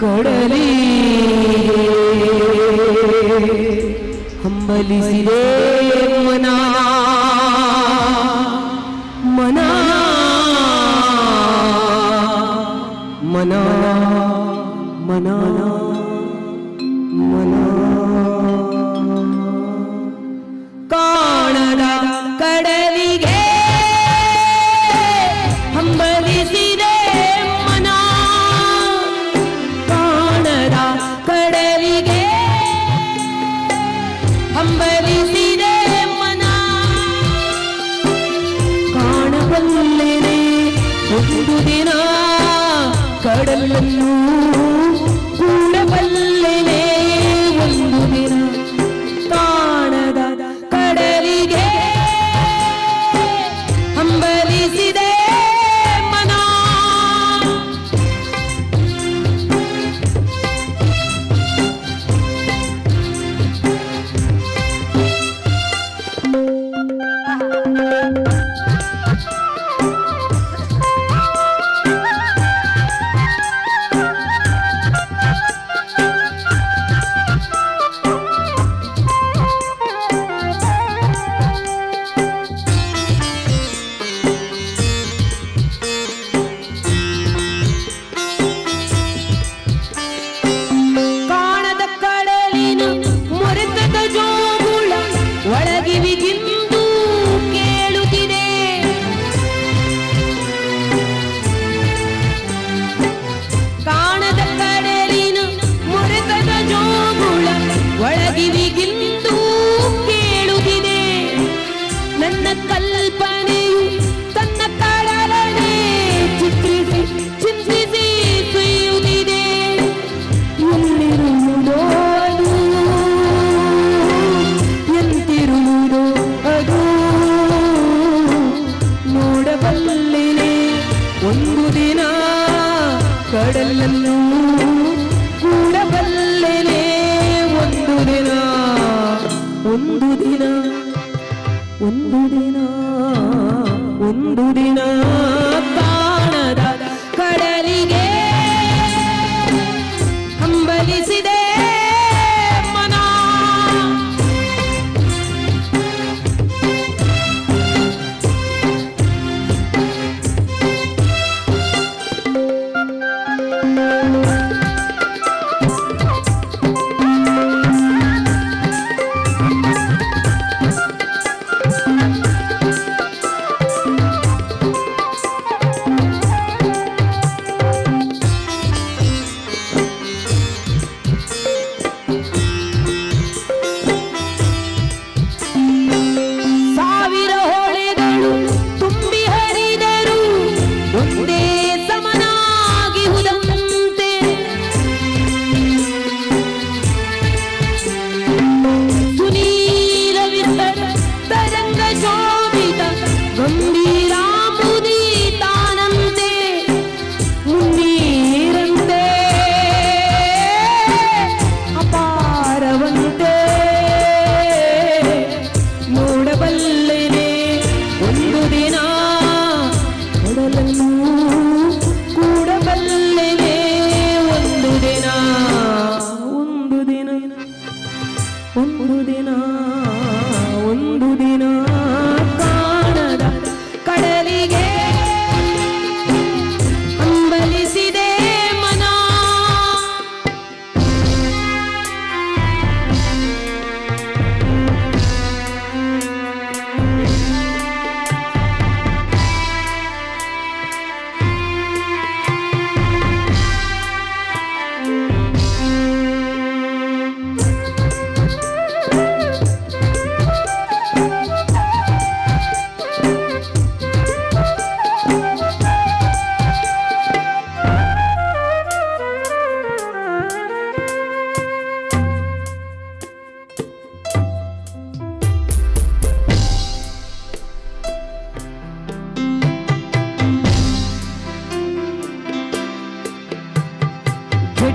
ಕೊಡಲಿ. ಹಂಬಲಿಸಿದೆ ಮನ. ಮನ. ಮನ. ಮನ. ఉండుదినా కడలూ ಒಳಗಿ ವಿಗಿಲ್ ಒಂದು ದಿನ ಒಂದು ದಿನ ತೀರ ಹೋಳಿದಳು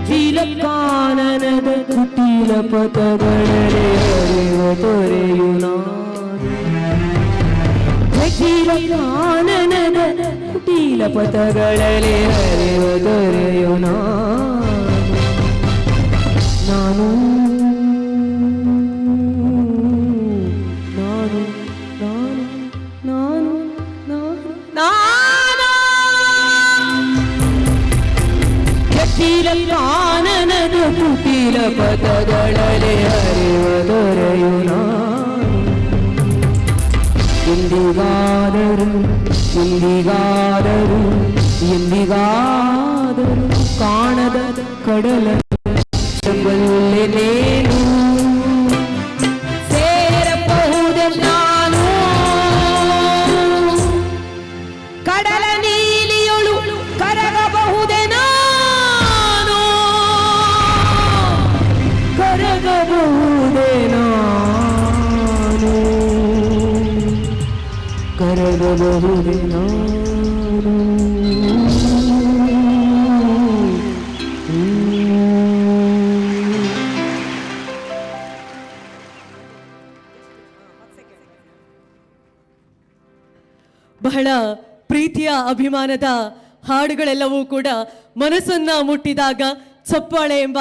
ಅಜ್ಜಿಲ ಕಾನನದ ಕುಟಿಲ ಪಥಗಳೇ ಅರಿವ ತೊರೆಯುನ ಅಜ್ಜಿಲ ಕಾನನದ ಕುಟಿಲ ಪಥಗಳೇ ಅರಿವ ತೊರೆಯುನ ಜಟಿಲ ಕಾನನದ ಕುಟಿಲ ಪಥಗಳಲ್ಲಿ ಹರಿವ ದೊರೆಯು ನಾನು ಎಂದಿಗಾದರೂ ಎಂದಿಗಾದರೂ ಎಂದಿಗಾದರೂ ಕಾಣದ ಕಡಲ ಬಹಳ ಪ್ರೀತಿಯ ಅಭಿಮಾನದ ಹಾಡುಗಳೆಲ್ಲವೂ ಕೂಡ ಮನಸ್ಸನ್ನ ಮುಟ್ಟಿದಾಗ ಚಪ್ಪಾಳೆ ಎಂಬ